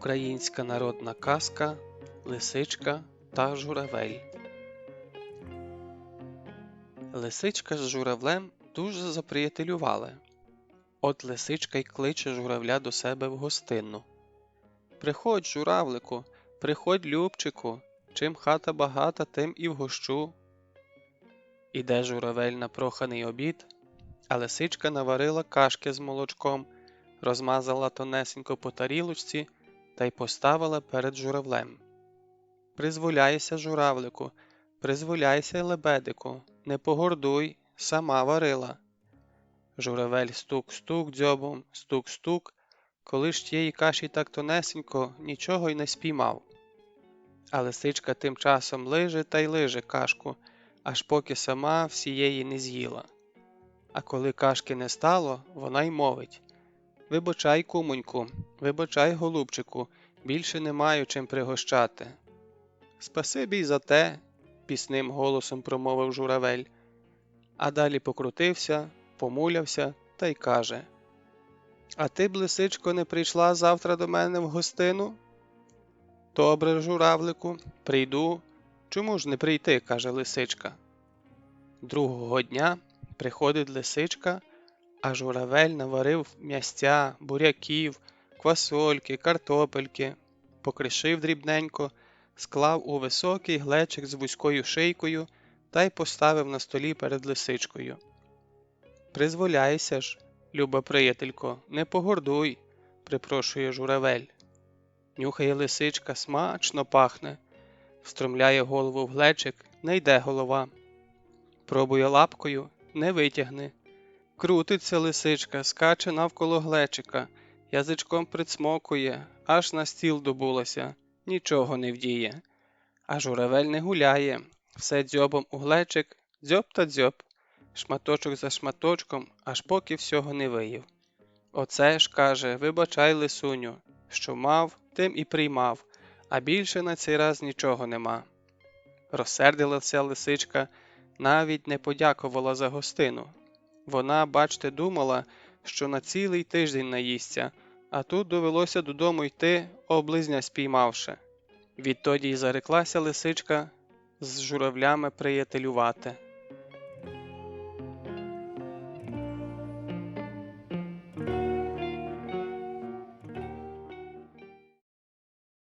Українська народна казка Лисичка та журавель. Лисичка з журавлем дуже заприятелювали. От лисичка й кличе журавля до себе в гостинну. Приходь, журавлику, приходь, любчику, чим хата багата, тим і вгощу. Іде журавель на проханий обід, а лисичка наварила кашки з молочком, розмазала тонесенько по тарілочці та й поставила перед журавлем. Призволяйся, журавлику, призволяйся, лебедику, не погордуй, сама варила. Журавель стук-стук дзьобом, стук-стук, коли ж тієї каші так тонесенько нічого й не спіймав. А лисичка тим часом лиже та й лиже кашку, аж поки сама всієї не з'їла. А коли кашки не стало, вона й мовить Вибачай, кумоньку, вибачай, голубчику, більше не маю чим пригощати. Спасибі й за те, пісним голосом промовив журавель, а далі покрутився, помулявся та й каже А ти б, лисичко, не прийшла завтра до мене в гостину? Добре, журавлику, прийду. Чому ж не прийти? каже лисичка. Другого дня приходить лисичка а журавель наварив м'ястя, буряків, квасольки, картопельки, покришив дрібненько, склав у високий глечик з вузькою шийкою та й поставив на столі перед лисичкою. Призволяйся ж, люба приятелько, не погордуй, припрошує журавель. Нюхає лисичка, смачно пахне, встромляє голову в глечик, не йде голова. Пробує лапкою, не витягне. Крутиться лисичка, скаче навколо глечика, язичком прицмокує, аж на стіл добулася, нічого не вдіє. А журавель не гуляє, все дзьобом у глечик, дзьоб та дзьоб, шматочок за шматочком, аж поки всього не виїв. Оце ж, каже, вибачай, лисуню, що мав, тим і приймав, а більше на цей раз нічого нема. Розсердилася лисичка, навіть не подякувала за гостину. Вона, бачте, думала, що на цілий тиждень наїсться, а тут довелося додому йти, облизня спіймавши. Відтоді й зареклася лисичка з журавлями приятелювати.